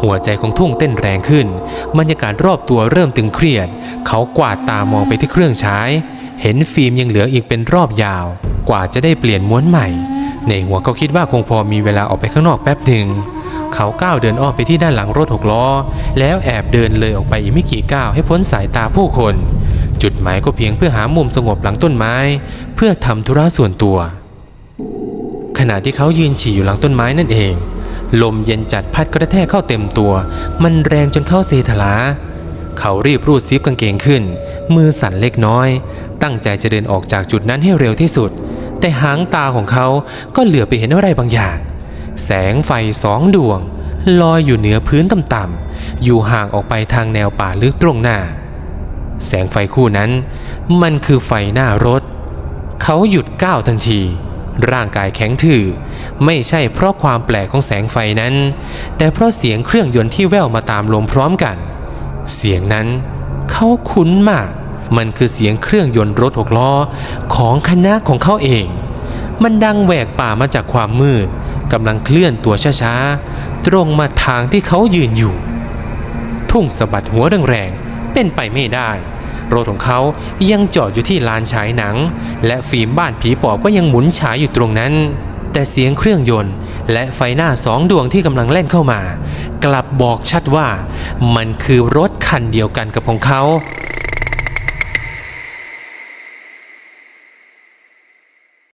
หัวใจของทุ่งเต้นแรงขึ้น บรรยากาศรอบตัวเริ่มตึงเครียด เขากวาดตามองไปที่เครื่องใช้ เห็นฟิล์มยังเหลืออีกเป็นรอบยาว กว่าจะได้เปลี่ยนม้วนใหม่ ในหัวเขาคิดว่าคงพอมีเวลาออกไปข้างนอกแป๊บหนึ่ง เขาก้าวเดินอ้อมไปที่ด้านหลังรถหกล้อ แล้วแอบเดินเลยออกไปอีกไม่กี่ก้าวให้พ้นสายตาผู้คน จุดหมายก็เพียงเพื่อหามุมสงบหลังต้นไม้ เพื่อทำธุระส่วนตัว ขณะที่เขายืนฉี่อยู่หลังต้นไม้นั่นเอง ลมเย็นจัดพัดกระแทกเข้าเต็มตัว มันแรงจนเข้าเซทลา เขารีบรูดซิปกางเกงขึ้น มือสั่นเล็กน้อย ตั้งใจจะเดินออกจากจุดนั้นให้เร็วที่สุด แต่หางตาของเขาก็เหลือไปเห็นอะไรบางอย่าง แสงไฟสองดวง ลอยอยู่เหนือพื้นต่ำๆอยู่ห่างออกไปทางแนวป่าลึกตรงหน้า แสงไฟคู่นั้น มันคือไฟหน้ารถ เขาหยุดก้าวทันทีร่างกายแข็งทื่อ ไม่ใช่เพราะความแปลกของแสงไฟนั้น แต่เพราะเสียงเครื่องยนต์ที่แว่วมาตามลมพร้อมกัน เสียงนั้นเขาคุ้นมาก มันคือเสียงเครื่องยนต์รถหกล้อของคณะของเขาเอง มันดังแหวกป่ามาจากความมืดกำลังเคลื่อนตัวช้าๆ ตรงมาทางที่เขายืนอยู่ ทุ่งสะบัดหัวแรงๆ เป็นไปไม่ได้ รถของเขายังจอดอยู่ที่ลานฉายหนัง และฟิล์มบ้านผีปอบก็ยังหมุนฉายอยู่ตรงนั้น แต่เสียงเครื่องยนต์ และไฟหน้าสองดวงที่กำลังเล่นเข้ามา กลับบอกชัดว่า มันคือรถคันเดียวกันกับของเขา